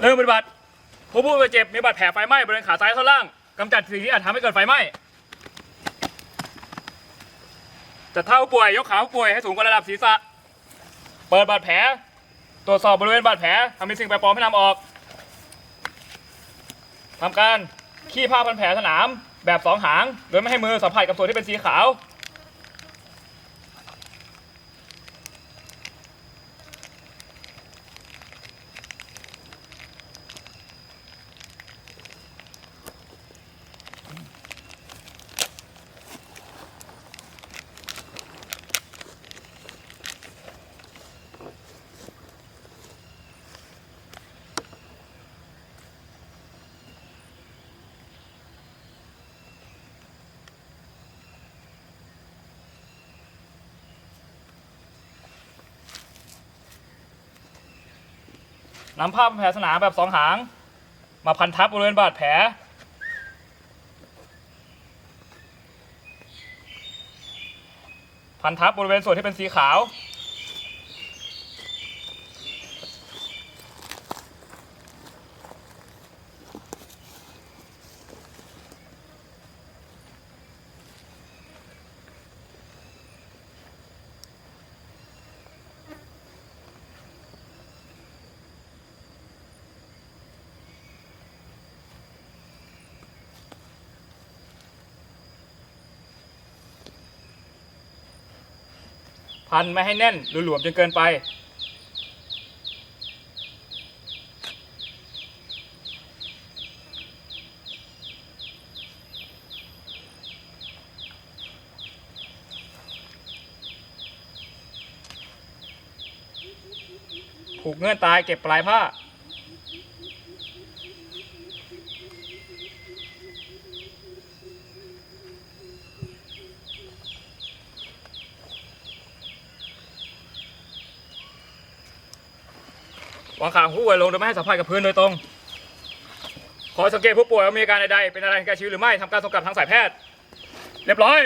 เริ่มปฏิบัติผู้ผู้บาดเจ็บมีบาดแผลไฟไหม้บริเวณขาซ้ายท่อนล่างกำจัดสิ่งที่อาจทำให้เกิดไฟไหม้จัดท่าป่วยยกขาผู้ป่วยให้สูงกว่าระดับศีรษะ เปิดบาดแผล ตรวจสอบบริเวณบาดแผลทำเป็นสิ่งแปลกปลอมให้นำออกทำการขี้ผ้าพันแผลสนามแบบสองหาง โดยไม่ให้มือสัมผัสกับส่วนที่เป็นสีขาว นำผ้าพันแผลสนามแบบสองหาง มาพันทับบริเวณบาดแผล พันทับบริเวณส่วนที่เป็นสีขาว พันไม่ให้แน่นหรือหลวมจนเกินไป ผูกเงื่อนตายเก็บปลายผ้า วางขาผู้ป่วยลงโดยไม่ให้สัมผัสกับพื้นโดยตรง ขอสังเกตผู้ป่วยว่ามีอาการใดๆเป็นอะไรแก่ชีวิตหรือไม่ทำการส่งกลับทางสายแพทย์ เรียบร้อย